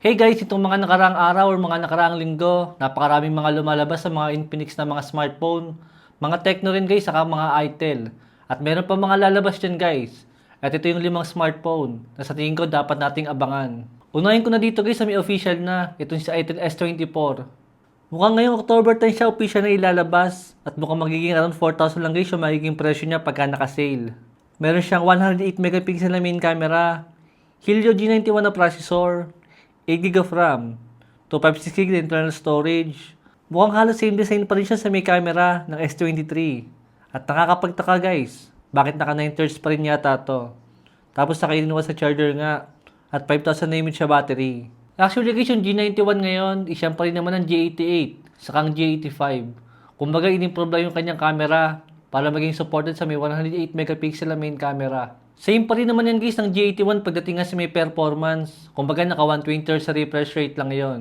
Hey guys, itong mga nakaraang araw or mga nakaraang linggo, napakaraming mga lumalabas sa mga Infinix na mga smartphone, mga Tecno rin guys, saka mga Itel. At meron pa mga lalabas dyan guys. At ito yung limang smartphone na sa tingin ko dapat nating abangan. Unahin ko na dito guys sa may official na, itong si Itel S24. Mukhang ngayong October 10 siya official na ilalabas at mukhang magiging around 4,000 lang guys yung magiging presyo niya pagka naka-sale. Meron siyang 108 megapixel na main camera, Helio G91 na processor, 8GB of RAM, 256GB na internal storage. Mukhang halos same design pa rin siya sa may camera ng S23. At nakakapagtaka guys, bakit naka 9 thirds pa rin yata to. Tapos nakainiwan sa charger nga at 5,000 na siya battery. Actually guys, yung G91 ngayon, isang pa rin naman ng G88, sakang G85. Kumbaga, inimprove lang yung kanyang camera para maging supported sa may 108 megapixel na main camera. Same pa rin naman yan guys ng G81 pagdating nga sa may performance. Kumbaga, naka 120 Hz sa refresh rate lang yon.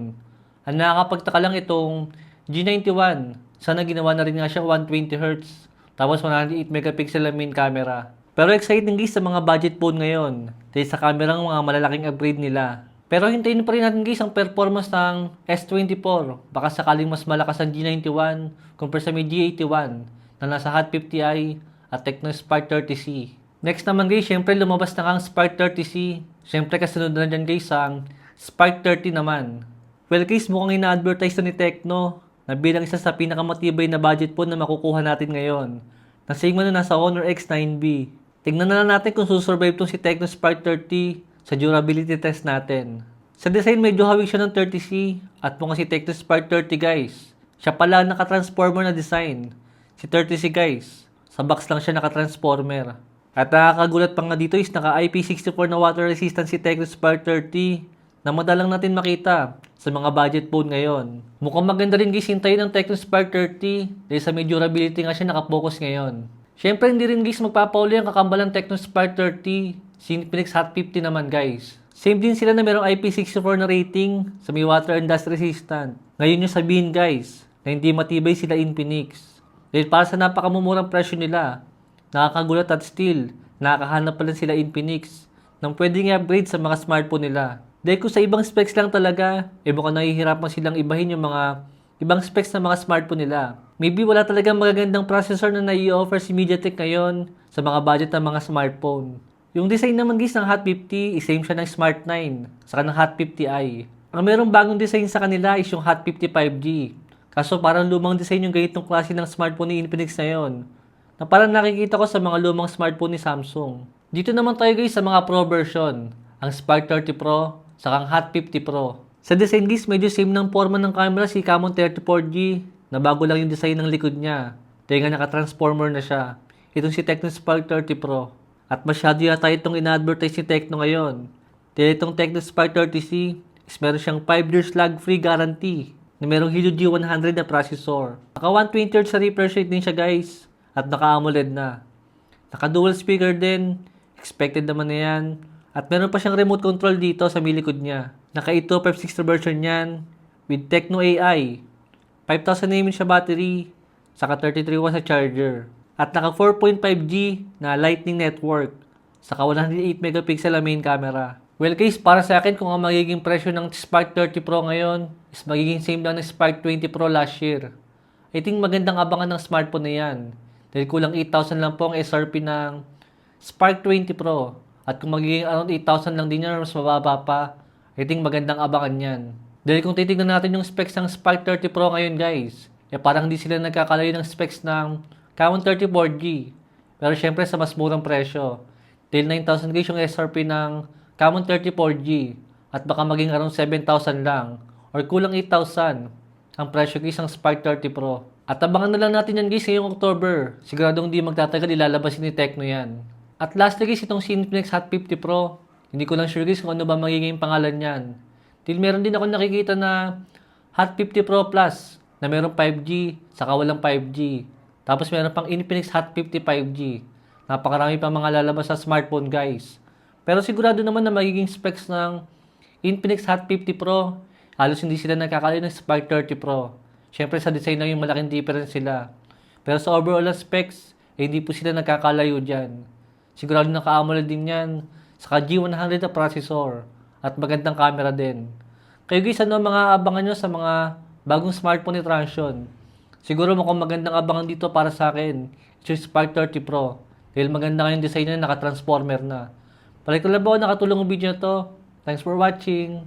Ang nakakapagtaka lang itong G91. Sana ginawa na rin nga siya 120 Hz. Tapos 108 megapixel na main camera. Pero exciting guys sa mga budget phone ngayon. Dahil sa camera ng mga malalaking upgrade nila. Pero hintayin pa rin natin guys ang performance ng S24. Baka sakaling mas malakas ang G91 compare sa may G81 na nasa Hot 50i at Tecno Spark 30C. Next naman guys, syempre lumabas na kang Spark 30C. Syempre kasunod na dyan guys ang Spark 30 naman. Well guys, mukhang ina-advertise na ni Tecno na bilang isa sa pinakamatibay na budget phone na makukuha natin ngayon. Na same na nasa Honor X9B. Tingnan na lang natin kung susurvive tong si Tecno Spark 30 sa durability test natin. Sa design medyo hawig siya ng 30C at mukhang si Tecno Spark 30 guys. Siya pala ang naka-transformer na design. Si 30C guys. Sa box lang siya naka-transformer. At nakakagulat pa nga dito is naka IP64 na water resistant si Tecno Spark 30 na madalang natin makita sa mga budget phone ngayon. Mukhang maganda rin guys hintayin ng Tecno Spark 30 dahil sa may durability nga siya nakapokus ngayon. Siyempre hindi rin guys magpapauli ang kakambalang Tecno Spark 30 si Infinix Hot 50 naman guys. Same din sila na merong IP64 na rating sa may water and dust resistant. Ngayon yung sabihin guys na hindi matibay sila Infinix. Dahil para sa napakamumurang presyo nila, nakakagulat at still, nakakahanap pa lang sila Infinix ng pwedeng i-upgrade sa mga smartphone nila. Dahil kung sa ibang specs lang talaga, eh mukhang nahihirapan silang ibahin yung mga ibang specs ng mga smartphone nila. Maybe wala talagang magagandang processor na nai-offer si MediaTek ngayon sa mga budget ng mga smartphone. Yung design naman guys ng Hot 50 is same siya ng Smart 9 saka ng Hot 50i. Ang merong bagong design sa kanila is yung Hot 50 5G. Kaso parang lumang design yung ganitong klase ng smartphone ni Infinix na yon. Na parang nakikita ko sa mga lumang smartphone ni Samsung. Dito naman tayo guys sa mga Pro version. Ang Spark 30 Pro saka ang Hot 50 Pro. Sa design guys, medyo same ng forma ng camera si Camon 34G na bago lang yung design ng likod niya. Dahil nga naka-transformer na siya. Itong si Tecno Spark 30 Pro. At masyado yata itong ina-advertise ni Tecno ngayon. Dahil itong Tecno Spark 30C is meron siyang 5 years lag-free guarantee na merong Helio G100 na processor. Naka 120 Hz sa refresh rate din siya guys at naka AMOLED na. Naka dual speaker din, expected naman na yan. At meron pa siyang remote control dito sa may likod niya. Naka 8256 version niyan with Tecno AI. 5,000 mAh siya battery, saka 33 watts sa charger. At naka 4.5G na lightning network, saka 108 megapixel ang main camera. Well guys, para sa akin kung ang magiging presyo ng Spark 30 Pro ngayon is magiging same lang ng Spark 20 Pro last year. I think magandang abangan ng smartphone na yan. Dahil kulang 8,000 lang po ang SRP ng Spark 20 Pro. At kung magiging around 8,000 lang din yan mas mababa pa, I think magandang abangan yan. Dahil kung titignan natin yung specs ng Spark 30 Pro ngayon guys, eh parang hindi sila nagkakalayo ng specs ng Camon 34G. Pero syempre sa mas murang presyo. Dahil 9,000 guys yung SRP ng Camon 34G. At baka maging around 7,000 lang. Or kulang 8,000 ang presyo ng Spark 30 Pro. At abangan na lang natin yan guys ngayong October. Siguradong di magtatagal ilalabas ni Tecno yan. At lastly guys itong Infinix Hot 50 Pro. Hindi ko lang sure guys kung ano ba magiging pangalan yan. Dahil meron din ako nakikita na Hot 50 Pro Plus na meron 5G saka walang 5G. Tapos meron pang Infinix Hot 50 5G. Napakarami pa mga lalabas sa smartphone guys. Pero sigurado naman na magiging specs ng Infinix Hot 50 Pro. Halos hindi sila nagkakalayo ng Spark 30 Pro. Siyempre sa design lang yung malaking difference sila. Pero sa overall na specs, eh, hindi po sila nagkakalayo dyan. Sigurado naka-AMOLED din yan. Saka G100 na processor. At magandang camera din. Kayo guys, ano mga abangan nyo sa mga bagong smartphone ni Transsion? Siguro mukhang magandang abangan dito para sa akin. It's yung Spark 30 Pro. Dahil maganda nga yung design niya, naka-transformer na. Balik ko lang ba nakatulong ang video na to? Thanks for watching.